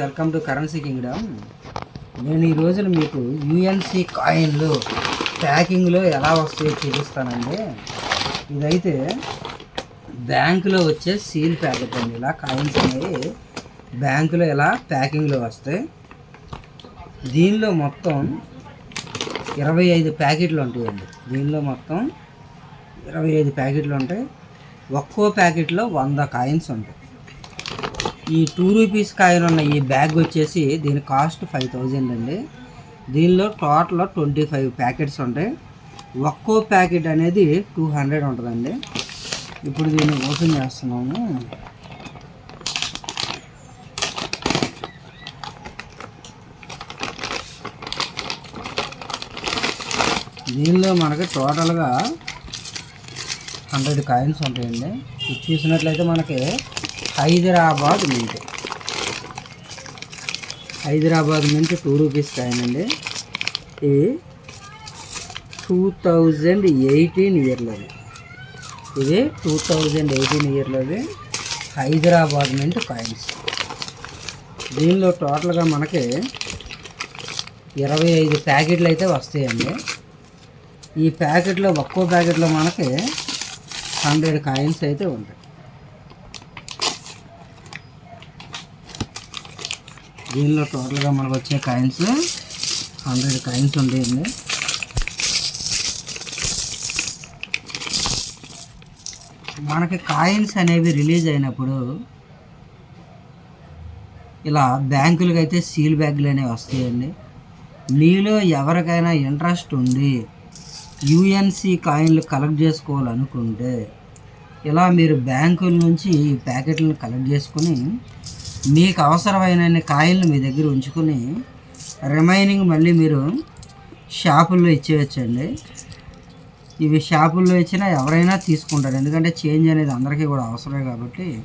Welcome to currency Kingdom. నేను ఈ రోజున మీకు యుఎన్సి కాయిన్లు ప్యాకింగ్లో ఎలా వస్తాయో చూపిస్తానండి. ఇదైతే బ్యాంకులో వచ్చే సీల్ ప్యాకెట్ అండి. ఇలా కాయిన్స్ అనేవి బ్యాంకులో ఇలా ప్యాకింగ్లో వస్తాయి. దీనిలో మొత్తం ఇరవై ఐదు ప్యాకెట్లు ఉంటాయండి. దీనిలో మొత్తం ఇరవై ఐదు ప్యాకెట్లు ఉంటాయి. ఒక్కో ప్యాకెట్లో వంద కాయిన్స్ ఉంటాయి. ఈ టూ రూపీస్ కాయిన్ ఉన్న ఈ బ్యాగ్ వచ్చేసి దీని కాస్ట్ ఫైవ్ థౌజండ్ అండి. దీనిలో టోటల్ ట్వంటీ ఫైవ్ ప్యాకెట్స్ ఉంటాయి. ఒక్కో ప్యాకెట్ అనేది టూ హండ్రెడ్ ఉంటుందండి. ఇప్పుడు దీన్ని ఓపెన్ చేస్తున్నాము. దీనిలో మనకి టోటల్గా హండ్రెడ్ కాయిన్స్ ఉంటాయండి. ఇది చూసినట్లయితే మనకి Hyderabad mint Hyderabad mint two rupees coin అండి. ఇవి టూ థౌజండ్ ఎయిటీన్ ఇయర్లోది ఇది టూ థౌజండ్ ఎయిటీన్ ఇయర్లోది హైదరాబాద్ మింట్ కాయిన్స్. దీనిలో టోటల్గా మనకి ఇరవై ఐదు ప్యాకెట్లు అయితే వస్తాయండి. ఈ ప్యాకెట్లో ఒక్కో ప్యాకెట్లో మనకి హండ్రెడ్ కాయిన్స్ అయితే ఉంటాయి. దీనిలో టోటల్గా మనకు వచ్చే కాయిన్స్ హండ్రెడ్ కాయిన్స్ ఉండేయండి మనకి కాయిన్స్ అనేవి రిలీజ్ అయినప్పుడు ఇలా బ్యాంకులకి అయితే సీల్ బ్యాగులు అనేవి వస్తాయండి. మీలో ఎవరికైనా ఇంట్రెస్ట్ ఉండి యుఎన్సి కాయిన్లు కలెక్ట్ చేసుకోవాలనుకుంటే ఇలా మీరు బ్యాంకుల నుంచి ఈ ప్యాకెట్లను కలెక్ట్ చేసుకుని మీకు అవసరమైన కాయిన్లు మీ దగ్గర ఉంచుకొని రిమైనింగ్ మళ్ళీ మీరు షాపుల్లో ఇచ్చేయచ్చండి. ఇవి షాపుల్లో ఇచ్చినా ఎవరైనా తీసుకుంటారు. ఎందుకంటే చేంజ్ అనేది అందరికీ కూడా అవసరమే కాబట్టి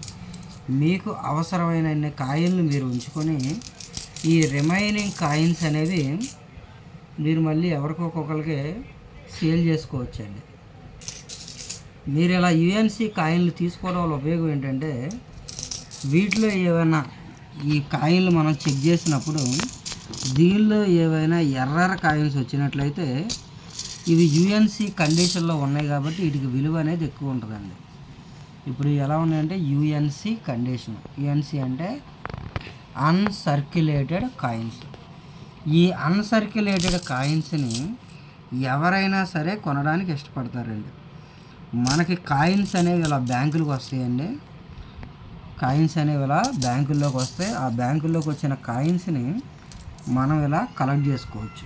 మీకు అవసరమైన అన్ని కాయిన్లు మీరు ఉంచుకొని ఈ రిమైనింగ్ కాయిన్స్ అనేవి మీరు మళ్ళీ ఎవరికొకరికి సేల్ చేసుకోవచ్చండి. మీరు ఇలా యుఎన్సి కాయిన్లు తీసుకోవడం వల్ల ఉపయోగం ఏంటంటే వీటిలో ఏవైనా ఈ కాయిన్లు మనం చెక్ చేసినప్పుడు దీనిలో ఏవైనా ఎర్రర కాయిన్స్ వచ్చినట్లయితే ఇవి యుఎన్సి కండిషన్లో ఉన్నాయి కాబట్టి వీటికి విలువ అనేది ఎక్కువ ఉంటుందండి. ఇప్పుడు ఎలా ఉన్నాయంటే యుఎన్సి కండిషన్ యుఎన్సి అంటే అన్సర్క్యులేటెడ్ కాయిన్స్ ఈ అన్సర్క్యులేటెడ్ కాయిన్స్ని ఎవరైనా సరే కొనడానికి ఇష్టపడతారండి. మనకి కాయిన్స్ అనేవి ఇలా బ్యాంకులకు వస్తాయండి. కాయిన్స్ అనేవి ఇలా బ్యాంకుల్లోకి వస్తే ఆ బ్యాంకుల్లోకి వచ్చిన కాయిన్స్ని మనం ఇలా కలెక్ట్ చేసుకోవచ్చు.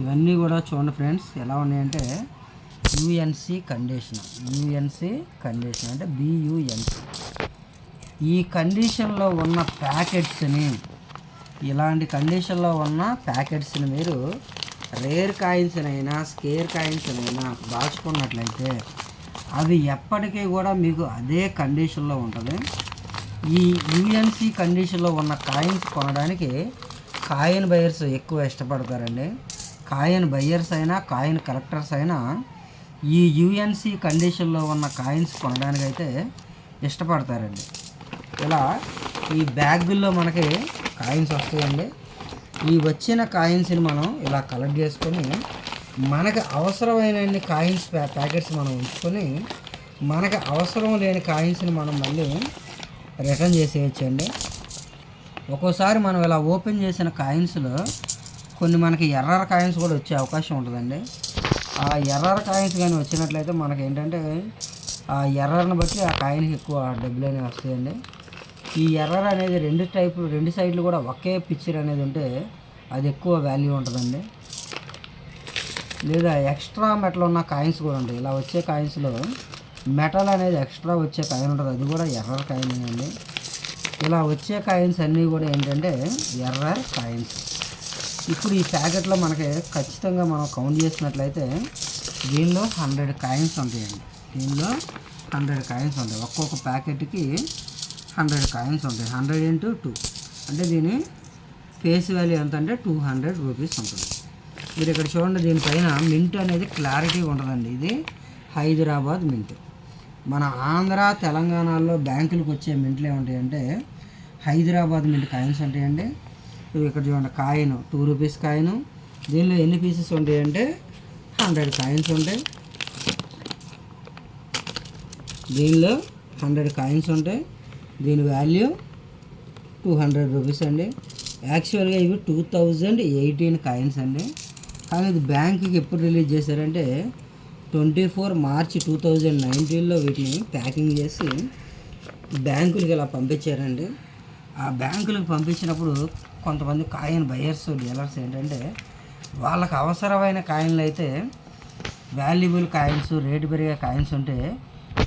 ఇవన్నీ కూడా చూడండి ఫ్రెండ్స్ ఎలా ఉన్నాయంటే యుఎన్సి కండిషన్ యుఎన్సి కండిషన్ అంటే బియుఎన్సి. ఈ కండిషన్లో ఉన్న ప్యాకెట్స్ని ఇలాంటి కండిషన్లో ఉన్న ప్యాకెట్స్ని మీరు రేర్ కాయిన్స్నైనా స్కేర్ కాయిన్స్నైనా దాచుకున్నట్లయితే అవి ఎప్పటికీ కూడా మీకు అదే కండిషన్లో ఉంటుంది. ఈ యుఎన్సి కండిషన్లో ఉన్న కాయిన్స్ కొనడానికి కాయిన్ బయర్స్ ఎక్కువ ఇష్టపడతారండి. కాయిన్ బయ్యర్స్ అయినా కాయిన్ కలెక్టర్స్ అయినా ఈ యుఎన్సి కండిషన్లో ఉన్న కాయిన్స్ కొనడానికైతే ఇష్టపడతారండి. ఇలా ఈ బ్యాగుల్లో మనకి కాయిన్స్ వస్తాయండి. ఈ వచ్చిన కాయిన్స్ని మనం ఇలా కలెక్ట్ చేసుకొని మనకు అవసరమైన కాయిన్స్ ప్యాకెట్స్ మనం ఉంచుకొని మనకు అవసరం లేని కాయిన్స్ని మనం మళ్ళీ రిటర్న్ చేసేయచ్చండి. ఒక్కోసారి మనం ఇలా ఓపెన్ చేసిన కాయిన్స్లో కొన్ని మనకి ఎర్రర్ కాయిన్స్ కూడా వచ్చే అవకాశం ఉంటుందండి. ఆ ఎర్రర్ కాయిన్స్ కానీ వచ్చినట్లయితే మనకి ఏంటంటే ఆ ఎర్రర్ని బట్టి ఆ కాయిన్కి ఎక్కువ డబ్బులు అనేవి వస్తాయండి. ఈ ఎర్రర్ అనేది రెండు టైపులు రెండు సైడ్లు కూడా ఒకే పిక్చర్ అనేది ఉంటే అది ఎక్కువ వాల్యూ ఉంటుందండి. లేదా ఎక్స్ట్రా మెటల్ ఉన్న కాయిన్స్ కూడా ఉంటాయి. ఇలా వచ్చే కాయిన్స్లో మెటల్ అనేది ఎక్స్ట్రా వచ్చే కాయిన్ ఉంటుంది. అది కూడా ఎర్రర్ కాయిన్ అండి. ఇలా వచ్చే కాయిన్స్ అన్నీ కూడా ఏంటంటే ఎర్రర్ కాయిన్స్. ఇప్పుడు ఈ ప్యాకెట్లో మనకి ఖచ్చితంగా మనం కౌంట్ చేసినట్లయితే దీనిలో హండ్రెడ్ కాయిన్స్ ఉంటాయండి. దీనిలో హండ్రెడ్ కాయిన్స్ ఉంటాయి. ఒక్కొక్క ప్యాకెట్కి హండ్రెడ్ కాయిన్స్ ఉంటాయి. Hundred into two. అంటే దీని ఫేస్ వాల్యూ ఎంత అంటే టూ హండ్రెడ్ రూపీస్ ఉంటుంది. మీరు ఇక్కడ చూడండి దీనిపైన మింట్ అనేది క్లారిటీ ఉండదండి ఇది హైదరాబాద్ మింట్ మన ఆంధ్ర తెలంగాణలో బ్యాంకులకు వచ్చే మింట్లు ఏముంటాయంటే హైదరాబాద్ మింట్ కాయిన్స్ ఉంటాయండి. ఇవి ఇక్కడ చూడండి కాయిన్ టూ రూపీస్ కాయిన్ దీనిలో ఎన్ని పీసెస్ ఉంటాయంటే హండ్రెడ్ కాయిన్స్ ఉంటాయి. దీనిలో హండ్రెడ్ కాయిన్స్ ఉంటాయి. దీని వాల్యూ టూ హండ్రెడ్ రూపీస్ అండి. యాక్చువల్గా ఇవి టూ థౌజండ్ ఎయిటీన్ కాయిన్స్ అండి. కానీ ఇది బ్యాంకుకి ఎప్పుడు రిలీజ్ చేశారంటే twenty four March two thousand నైన్టీన్లో వీటిని ప్యాకింగ్ చేసి బ్యాంకులకి ఇలా పంపించారండి. ఆ బ్యాంకులకు పంపించినప్పుడు కొంతమంది కాయిన్ బయర్స్ డీలర్స్ ఏంటంటే వాళ్ళకి అవసరమైన కాయిన్లు అయితే వాల్యుబుల్ కాయిన్స్ రేటు పెరిగే కాయిన్స్ ఉంటే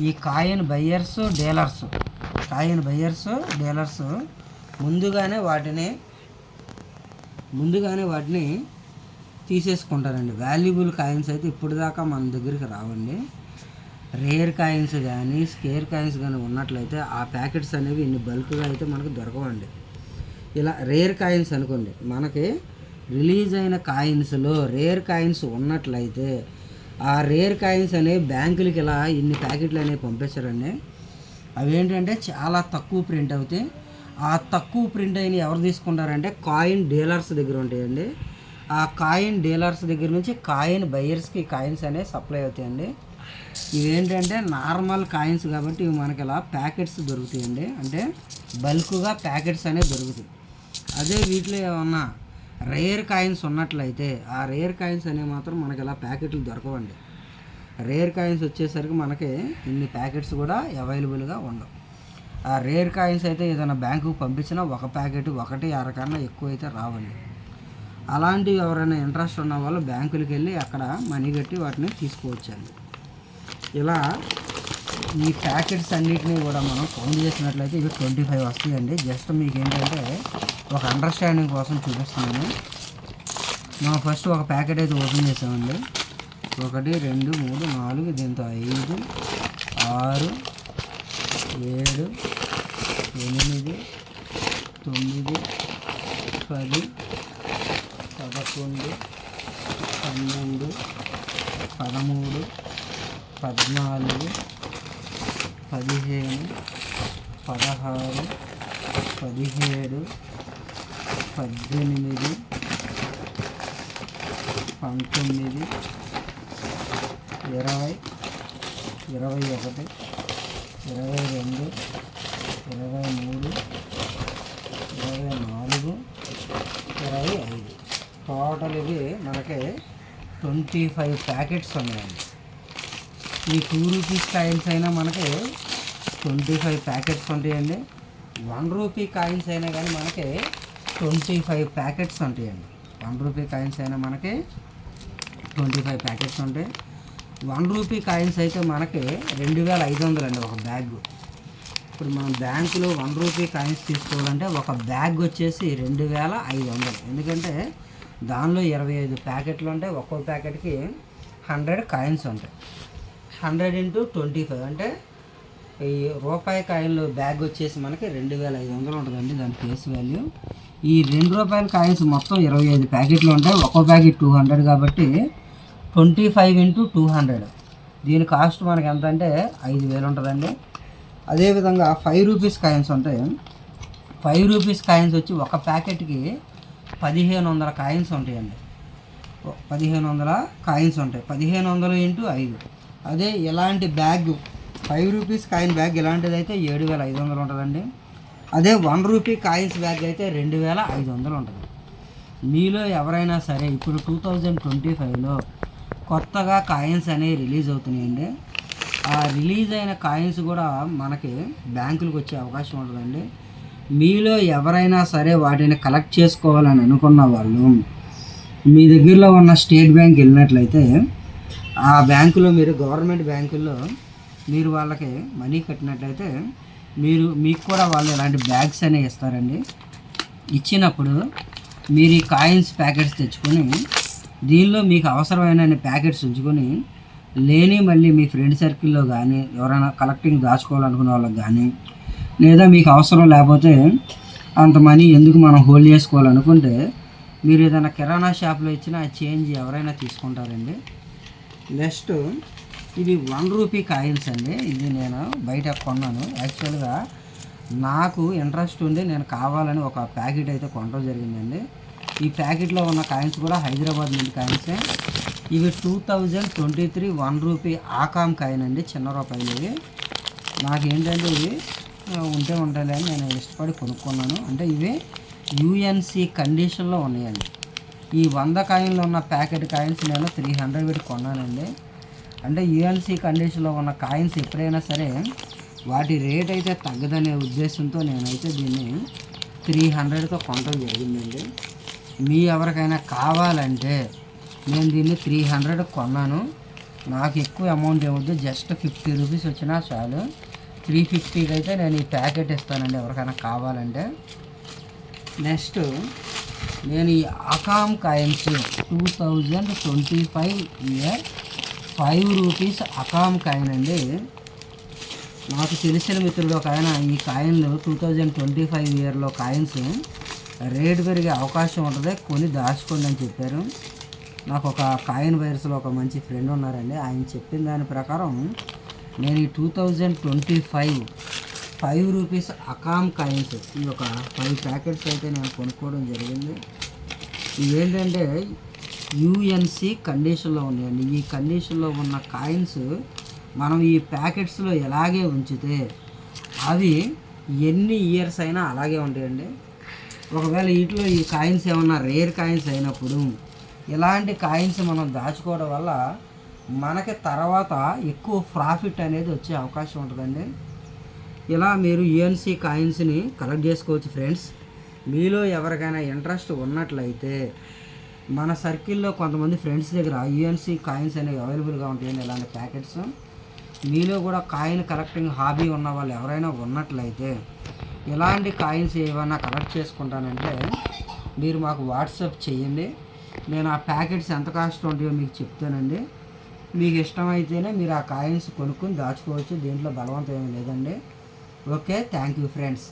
ఈ coin buyers dealers coin buyers dealers ముందుగానే వాటిని ముందుగానే వాటిని తీసేసుకుంటారండి. వాల్యుబుల్ కాయిన్స్ అయితే ఇప్పటిదాకా మన దగ్గరికి రావండి. రేర్ కాయిన్స్ కానీ స్కేర్ కాయిన్స్ కానీ ఉన్నట్లయితే ఆ ప్యాకెట్స్ అనేవి ఇన్ని బల్క్గా అయితే మనకు దొరకవండి. ఇలా రేర్ కాయిన్స్ అనుకోండి మనకి రిలీజ్ అయిన కాయిన్స్లో రేర్ కాయిన్స్ ఉన్నట్లయితే ఆ రేర్ కాయిన్స్ అనేవి బ్యాంకులకి ఇలా ఇన్ని ప్యాకెట్లు అనేవి పంపిస్తారండి అవి ఏంటంటే చాలా తక్కువ ప్రింట్ అవుతాయి. ఆ తక్కువ ప్రింట్ అయిన ఎవరు తీసుకుంటారంటే కాయిన్ డీలర్స్ దగ్గర ఉంటాయండి. ఆ కాయిన్ డీలర్స్ దగ్గర నుంచి కాయిన్ బయర్స్కి కాయిన్స్ అనేవి సప్లై అవుతాయండి. ఇవేంటంటే నార్మల్ కాయిన్స్ కాబట్టి ఇవి మనకి ఇలా ప్యాకెట్స్ దొరుకుతాయండి. అంటే బల్క్గా ప్యాకెట్స్ అనేవి దొరుకుతాయి. అదే వీటిలో ఏమన్నా రేర్ కాయిన్స్ ఉన్నట్లయితే ఆ రేర్ కాయిన్స్ అనేవి మాత్రం మనకి ఇలా ప్యాకెట్లు దొరకవండి. రేర్ కాయిన్స్ వచ్చేసరికి మనకి ఇన్ని ప్యాకెట్స్ కూడా అవైలబుల్గా ఉండవు. ఆ రేర్ కాయిన్స్ అయితే ఏదైనా బ్యాంకుకు పంపించినా ఒక ప్యాకెట్ ఒకటి అరకన్నా ఎక్కువ అయితే రావండి. అలాంటివి ఎవరైనా ఇంట్రెస్ట్ ఉన్న వాళ్ళు బ్యాంకులకి వెళ్ళి అక్కడ మనీ కట్టి వాటిని తీసుకోవచ్చండి. ఇలా ఈ ప్యాకెట్స్ అన్నిటినీ కూడా మనం కౌంట్ చేసినట్లయితే ఇవి ట్వంటీ ఫైవ్ వస్తాయండి. జస్ట్ మీకు ఏంటంటే ఒక అండర్స్టాండింగ్ కోసం చూపిస్తున్నాను. మనం ఫస్ట్ ఒక ప్యాకెట్ అయితే ఓపెన్ చేసామండి. ఒకటి రెండు మూడు నాలుగు దీంతో ఐదు ఆరు ఏడు ఎనిమిది తొమ్మిది పది పదకొండు పన్నెండు పదమూడు పద్నాలుగు పదిహేను పదహారు పదిహేడు పద్దెనిమిది పంతొమ్మిది ఇరవై ఇరవై ఒకటి ఇరవై రెండు ఇరవై మూడు ఇరవై నాలుగు ఇరవై ఐదు. టోటల్ ఇవి మనకి ట్వంటీ ఫైవ్ ప్యాకెట్స్ ఉన్నాయండి. ఈ టూ రూపీస్ కాయిన్స్ అయినా మనకి ట్వంటీ ఫైవ్ ప్యాకెట్స్ ఉంటాయండి. వన్ రూపీ కాయిన్స్ అయినా కానీ మనకి ట్వంటీ ఫైవ్ ప్యాకెట్స్ ఉంటాయండి. వన్ రూపీ కాయిన్స్ అయినా మనకి ట్వంటీ ఫైవ్ ప్యాకెట్స్ ఉంటాయి. వన్ రూపీ కాయిన్స్ అయితే మనకి రెండు వేల ఐదు వందలు అండి ఒక బ్యాగ్. ఇప్పుడు మనం బ్యాంకులో వన్ రూపీ కాయిన్స్ తీసుకోవాలంటే ఒక బ్యాగ్ వచ్చేసి రెండు వేల ఐదు వందలు. ఎందుకంటే దానిలో ఇరవై ఐదు ప్యాకెట్లు ఉంటాయి. ఒక్కో ప్యాకెట్కి హండ్రెడ్ కాయిన్స్ ఉంటాయి. హండ్రెడ్ ఇంటూ ట్వంటీ ఫైవ్ అంటే ఈ రూపాయి కాయిన్లు బ్యాగ్ వచ్చేసి మనకి రెండు వేల ఐదు వందలు ఉంటుందండి దాని ఫేస్ వాల్యూ. ఈ రెండు రూపాయల కాయిన్స్ మొత్తం ఇరవై ఐదు ప్యాకెట్లు ఉంటాయి. ఒక్కో ప్యాకెట్ టూ హండ్రెడ్ కాబట్టి twenty five into two hundred. దీని కాస్ట్ మనకి ఎంత అంటే ఐదు వేలు ఉంటుందండి. అదేవిధంగా ఫైవ్ రూపీస్ కాయిన్స్ ఉంటాయి. ఫైవ్ రూపీస్ కాయిన్స్ వచ్చి ఒక ప్యాకెట్కి పదిహేను వందల కాయిన్స్ ఉంటాయండి. పదిహేను వందల కాయిన్స్ ఉంటాయి. పదిహేను వందలు ఇంటూ ఐదు. అదే ఇలాంటి bag? Five rupees coin bag ఇలాంటిది అయితే ఏడు వేల ఐదు వందలు ఉంటుందండి. అదే వన్ రూపీ కాయిన్స్ బ్యాగ్ అయితే రెండు వేల ఐదు వందలు ఉంటుంది మీలో ఎవరైనా సరే ఇప్పుడు టూ థౌజండ్ ట్వంటీ ఫైవ్లో కొత్తగా కాయిన్స్ అనేవి రిలీజ్ అవుతున్నాయండి. ఆ రిలీజ్ అయిన కాయిన్స్ కూడా మనకి బ్యాంకులకు వచ్చే అవకాశం ఉంటుందండి. మీలో ఎవరైనా సరే వాటిని కలెక్ట్ చేసుకోవాలని అనుకున్న వాళ్ళు మీ దగ్గరలో ఉన్న స్టేట్ బ్యాంక్ వెళ్ళినట్లయితే ఆ బ్యాంకులో మీరు గవర్నమెంట్ బ్యాంకుల్లో మీరు వాళ్ళకి మనీ కట్టినట్లయితే మీరు మీకు కూడా వాళ్ళు ఇలాంటి బ్యాగ్స్ అనేవి ఇస్తారండి. ఇచ్చినప్పుడు మీరు ఈ కాయిన్స్ ప్యాకెట్స్ తెచ్చుకొని దీనిలో మీకు అవసరమైన ప్యాకెట్స్ ఉంచుకొని లేని మళ్ళీ మీ ఫ్రెండ్ సర్కిల్లో కానీ ఎవరైనా కలెక్టింగ్ దాచుకోవాలనుకునే వాళ్ళకి కానీ లేదా మీకు అవసరం లేకపోతే అంత మనీ ఎందుకు మనం హోల్డ్ చేసుకోవాలనుకుంటే మీరు ఏదైనా కిరాణా షాప్లో ఇచ్చిన ఆ చేంజ్ ఎవరైనా తీసుకుంటారండి. నెక్స్ట్ ఇది వన్ రూపీ కాయిన్స్ అండి. ఇది నేను బయట కొన్నాను. యాక్చువల్గా నాకు ఇంట్రెస్ట్ ఉండి నేను కావాలని ఒక ప్యాకెట్ అయితే కొనడం జరిగిందండి. ఈ ప్యాకెట్లో ఉన్న కాయిన్స్ కూడా హైదరాబాద్ నుండి కాయిన్సే. ఇవి two thousand twenty three one rupee AKAM coin అండి చిన్న రూపాయలు ఇవి నాకు ఏంటంటే ఇవి ఉంటే ఉంటాయి అని నేను ఇష్టపడి కొనుక్కున్నాను. అంటే ఇవి యూఎన్సి కండిషన్లో ఉన్నాయండి. ఈ వంద కాయిన్లో ఉన్న ప్యాకెట్ కాయిన్స్ నేను త్రీ హండ్రెడ్ పెట్టి కొన్నానండి. అంటే యూఎన్సి కండిషన్లో ఉన్న కాయిన్స్ ఎప్పుడైనా సరే వాటి రేట్ అయితే తగ్గదనే ఉద్దేశంతో నేనైతే దీన్ని త్రీ హండ్రెడ్తో కొనడం జరిగిందండి. మీ ఎవరికైనా కావాలంటే నేను దీన్ని త్రీ హండ్రెడ్ కొన్నాను. నాకు ఎక్కువ అమౌంట్ ఏమొద్దు జస్ట్ ఫిఫ్టీ రూపీస్ వచ్చినా చాలు. త్రీ ఫిఫ్టీకి అయితే నేను ఈ ప్యాకెట్ ఇస్తానండి ఎవరికైనా కావాలంటే. నెక్స్ట్ నేను ఈ AKAM coins two thousand twenty five year five rupees AKAM coin అండి నాకు తెలిసిన మిత్రుడు ఒక ఆయన ఈ కాయిన్లు టూ థౌజండ్ ట్వంటీ ఫైవ్ ఇయర్లో కాయిన్స్ రేటు పెరిగే అవకాశం ఉంటుంది కొని దాచుకోండి అని చెప్పారు. నాకు ఒక కాయిన్ వైరస్లో ఒక మంచి ఫ్రెండ్ ఉన్నారండి ఆయన చెప్పిన దాని ప్రకారం నేను ఈ two thousand twenty five five rupees AKAM coins ఈ ఒక ఫైవ్ ప్యాకెట్స్ అయితే నేను కొనుక్కోవడం జరిగింది. ఇవి ఏంటంటే యూఎన్సి కండిషన్లో ఉన్నాయండి. ఈ కండిషన్లో ఉన్న కాయిన్స్ మనం ఈ ప్యాకెట్స్లో ఎలాగే ఉంచితే అవి ఎన్ని ఇయర్స్ అయినా అలాగే ఉంటాయండి. ఒకవేళ వీటిలో ఈ కాయిన్స్ ఏమన్నా రేర్ కాయిన్స్ అయినప్పుడు ఇలాంటి కాయిన్స్ మనం దాచుకోవడం వల్ల మనకి తర్వాత ఎక్కువ ప్రాఫిట్ అనేది వచ్చే అవకాశం ఉంటుందండి. ఇలా మీరు యుఎన్సి కాయిన్స్ని కలెక్ట్ చేసుకోవచ్చు ఫ్రెండ్స్. మీలో ఎవరికైనా ఇంట్రెస్ట్ ఉన్నట్లయితే మన సర్కిల్లో కొంతమంది ఫ్రెండ్స్ దగ్గర యుఎన్సి కాయిన్స్ అనేవి అవైలబుల్గా ఉంటాయండి ఇలాంటి ప్యాకెట్స్. మీలో కూడా కాయిన్ కలెక్టింగ్ హాబీ ఉన్న వాళ్ళు ఎవరైనా ఉన్నట్లయితే ఇలాంటి కాయిన్స్ ఏమైనా కలెక్ట్ చేసుకుంటానంటే మీరు మాకు వాట్సాప్ చేయండి. నేను ఆ ప్యాకెట్స్ ఎంత కాస్ట్ ఉంటాయో మీకు చెప్తానండి. మీకు ఇష్టమైతేనే మీరు ఆ కాయిన్స్ కొనుక్కొని దాచుకోవచ్చు. దీంట్లో బలవంతం ఏమీ లేదండి. Okay thank you friends.